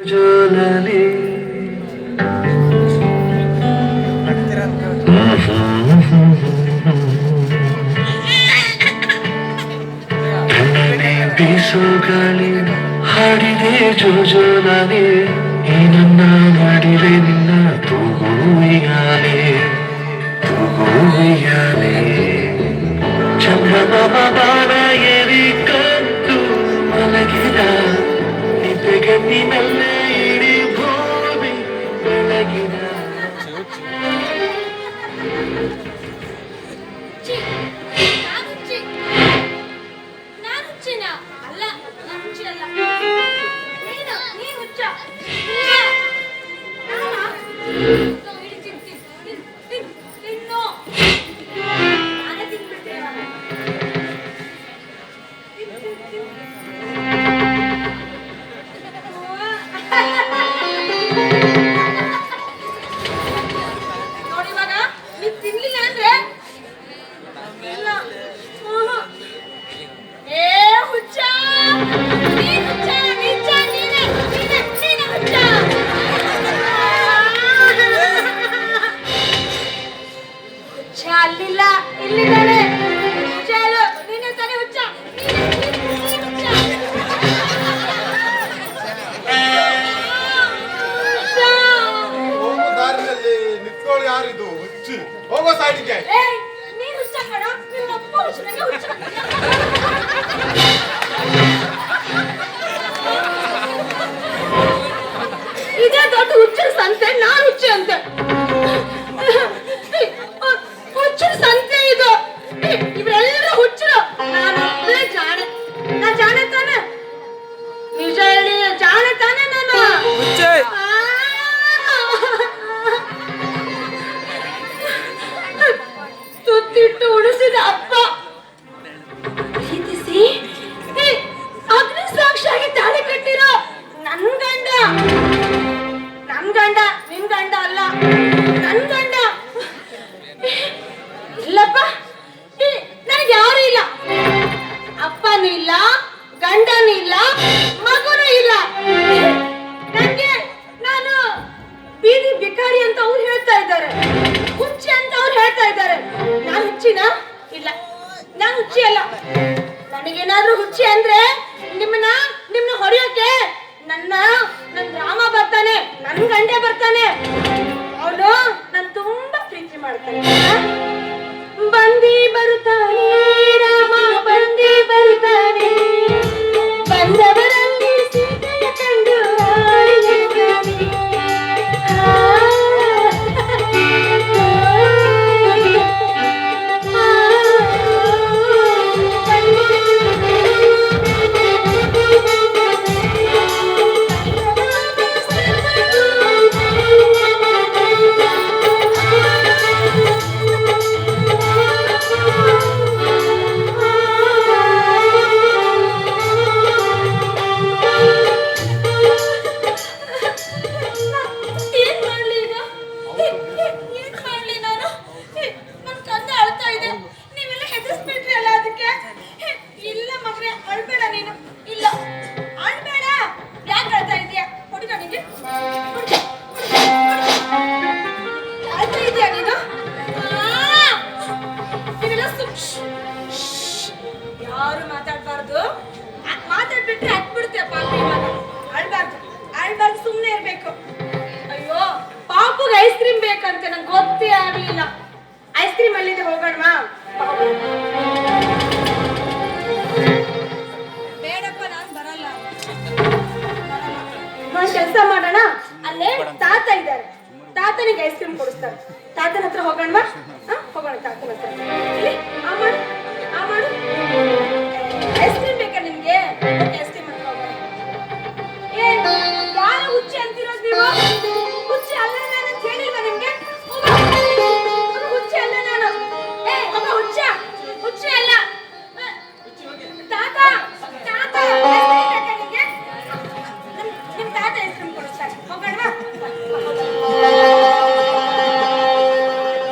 ಜೋಲಲಿ ಬೀಸುಗಳಿ ಹಾಡಿದೆ ಜೋಜೋಲಲಿ ಈ ಏನನ್ನ ಮಾಡಿದೆ ನಿನ್ನ? ಕಟ್ಟಿನಲ್ಲೇ ಇಡೀ ಭೂಮಿ ಬೆಳಗಿನ Thank you. ಇಲ್ಲ ಇಲ್ಲಿದ್ದಾನೆ ಚಾಲು ಹೋಗೋ ದಾರಿನಲ್ಲಿ ಯಾರಿದು? ಹುಚ್ಚಿ. ಹೋಗೋ ಸಾಯಿಗೆ ಕೊಟ್ಟು ಉಳಿಸಿದ ಅಪ್ಪ. ಪ್ರೀತಿಸಿ? ಅಗ್ನಿ ಸಾಕ್ಷಿಯಾಗಿ ತಾಳಿ ಕಟ್ಟಿರೋ ನನ್ ಗಂಡ. ನನ್ ಗಂಡ ನಿನ್ ಗಂಡ ಅಲ್ಲ ನನ್ ಗಂಡ. ಇಲ್ಲಪ್ಪ ನನಗೆ ಯಾರು ಇಲ್ಲ. ಅಪ್ಪನೂ ಇಲ್ಲ ಗಂಡನೂ ಇಲ್ಲ ಮಗನೂ ಇಲ್ಲ. ನನಗೆ ನಾನು ಬೀದಿ ಬಿಕಾರಿ ಅಂತ ಅವ್ರು ಹೇಳ್ತಾ ಇದ್ದಾರೆ. ನನಗೇನಾದ್ರೂ ಹುಚ್ಚಿ ಅಂದ್ರೆ ಆಗ್ಲಿಲ್ಲ. ಐಸ್ ಕ್ರೀಮ್ ಅಲ್ಲಿದೆ, ಹೋಗೋಣವಾ? ಬೇಡಪ್ಪ, ನಾನು ಬರಲ್ಲ. ಕೆಲಸ ಮಾಡೋಣ? ಅಲ್ಲೇ ತಾತ ಇದ್ದಾರೆ. ತಾತನಿಗೆ ಐಸ್ ಕ್ರೀಮ್ ಕೊಡಿಸ್ತಾರೆ. ತಾತನ ಹತ್ರ ಹೋಗೋಣವಾ? ಹೋಗೋಣ, ತಾತನ ಹತ್ರ.